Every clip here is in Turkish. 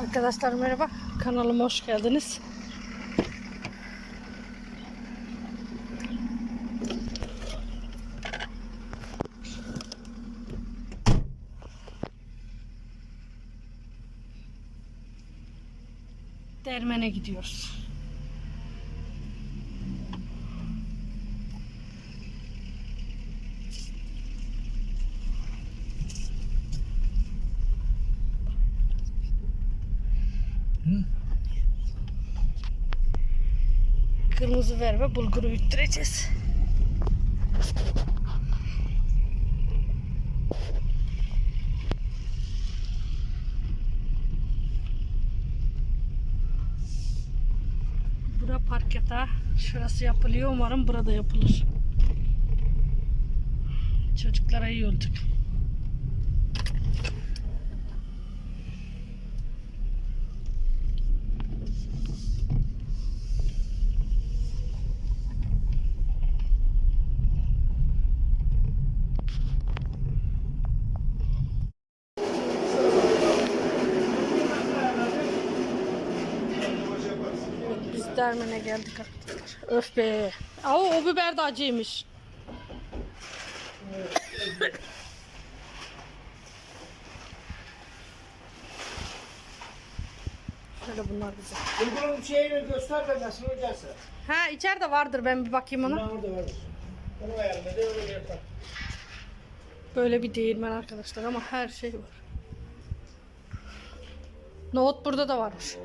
Arkadaşlar merhaba. Kanalıma hoş geldiniz. Dermene gidiyoruz. Kırmızı ver ve bulguru ütüreceğiz. Bura park yatağı. Şurası yapılıyor. Umarım burada yapılır. Çocuklara iyi olduk. Dermene geldik arkadaşlar. Öf be. Aa, o biber de acıymış. Şöyle bunlar güzel. Bulgurun şeyini göster de nasıl olacaksa. Ha içeride vardır ben bir bakayım ona. Bunlar orada var. Onu ayarla de öyle yapar. Böyle bir değirmen arkadaşlar ama her şey var. Nohut burada da varmış.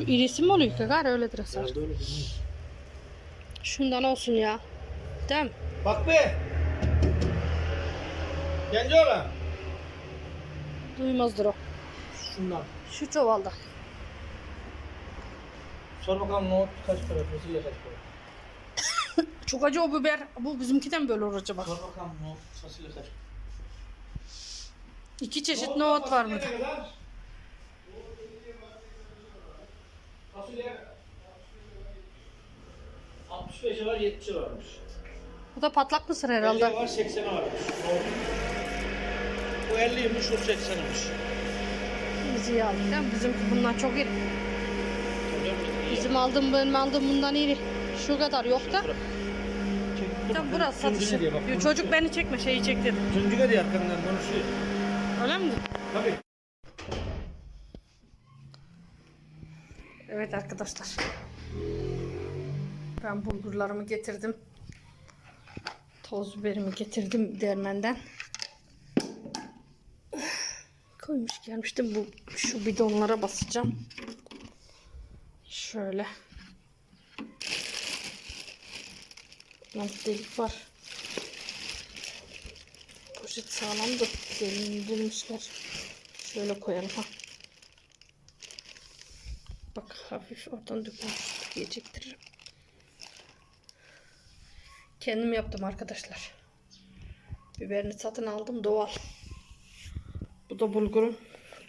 Şu irisi mi oluyor kakar öyledir Hasan. Herhalde öyle mi? Şundan olsun ya. Değil mi? Bak be. Genci olan. Duymazdır o. Şundan. Şu çuvalda. Sor bakalım nohut kaç para, fasulye kaç para. Çok acı o biber. Bu bizimkiden böyle olur acaba. Sor bakalım nohut fasulye kaç para. İki çeşit nohut var burada. Fasulye 65'e var 70'e varmış. Bu da patlak mısır 50'ye herhalde. var 80'e varmış. Bu 50'ymiş o 80'miş. Biz iyi aldık değil mi? Bizimki bundan çok iri. Bizim aldığım benim aldığım bundan iri. Şu kadar yok da. Tam burası satışı. Çocuk beni çekme şeyi çek dedi. Tuncuk hadi arkamdan konuşuyor. Öyle mi? Tabii. Evet arkadaşlar. Ben bulgurlarımı getirdim. Toz biberimi getirdim dermenden. Koymuş gelmiştim. Bu şu bidonlara basacağım. Şöyle. Lan delik var. Poşet sağlam da delindirmişler. Şöyle koyalım ha. Hafif oradan dökülmüş diyecektiririm. Kendim yaptım arkadaşlar. Biberini satın aldım doğal. Bu da bulgurum.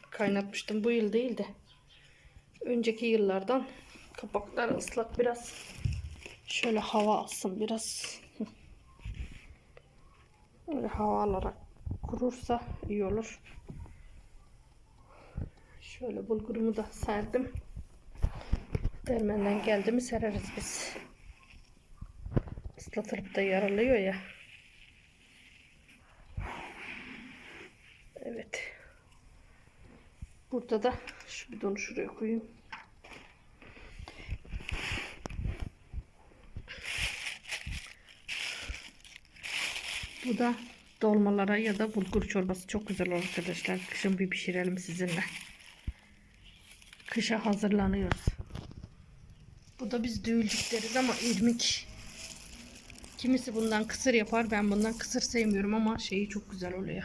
Kaynatmıştım bu yıl değil de. Önceki yıllardan kapaklar ıslak biraz. Şöyle hava alsın biraz. Öyle hava alarak kurursa iyi olur. Şöyle bulgurumu da serdim. Dermenden geldi mi sereriz biz. Islatılıp da yaralıyor ya. Evet. Burada da şu bidonu şuraya koyayım. Bu da dolmalara ya da bulgur çorbası çok güzel olur arkadaşlar. Kışın bir pişirelim sizinle. Kışa hazırlanıyoruz. Bu da biz düğülcük deriz ama irmik. Kimisi bundan kısır yapar. Ben bundan kısır sevmiyorum ama şeyi çok güzel oluyor.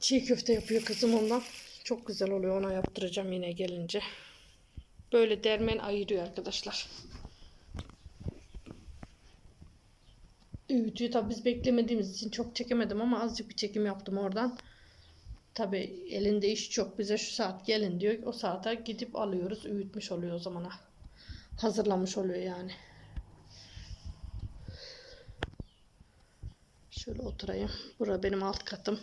Çiğ köfte yapıyor kızım ondan. Çok güzel oluyor. Ona yaptıracağım yine gelince. Böyle dermen ayırıyor arkadaşlar. Ütüyü tabi biz beklemediğimiz için çok çekemedim ama azıcık bir çekim yaptım oradan. Tabi elinde iş çok. Bize şu saat gelin diyor. O saate gidip alıyoruz. Öğütmüş oluyor o zamana. Hazırlamış oluyor yani. Şöyle oturayım. Bura benim alt katım.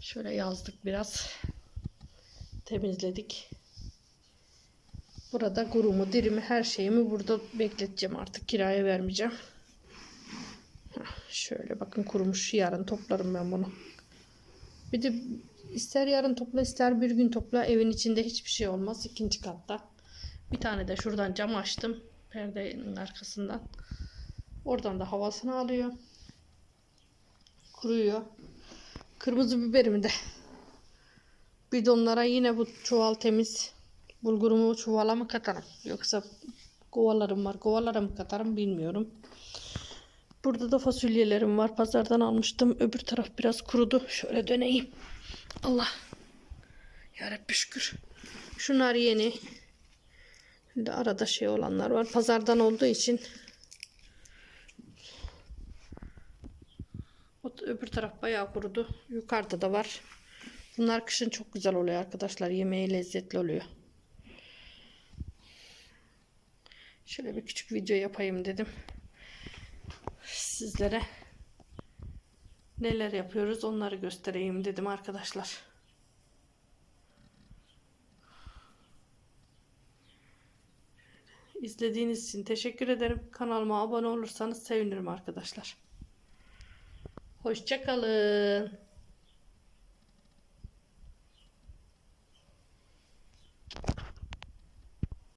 Şöyle yazdık biraz. Temizledik. Burada gurumu, dirimi, her şeyimi burada bekleteceğim artık. Kiraya vermeyeceğim. Şöyle bakın kurumuş. Yarın toplarım ben bunu. Bir de ister yarın topla ister bir gün topla. Evin içinde hiçbir şey olmaz. ikinci katta. Bir tane de şuradan cam açtım. Perdenin arkasından. Oradan da havasını alıyor. Kuruyor. Kırmızı biberimi de bidonlara yine bu çuval temiz bulgurumu çuvala mı katarım yoksa kovalarım var kovalara mı katarım bilmiyorum. Burada da fasulyelerim var. Pazardan almıştım. Öbür taraf biraz kurudu. Şöyle döneyim. Allah. Yarabbi şükür. Şunlar yeni. De arada şey olanlar var. Pazardan olduğu için o öbür taraf bayağı kurudu. Yukarıda da var. Bunlar kışın çok güzel oluyor arkadaşlar. Yemeği lezzetli oluyor. Şöyle bir küçük video yapayım dedim sizlere neler yapıyoruz onları göstereyim dedim arkadaşlar. İzlediğiniz için teşekkür ederim. Kanalıma abone olursanız sevinirim arkadaşlar. Hoşçakalın.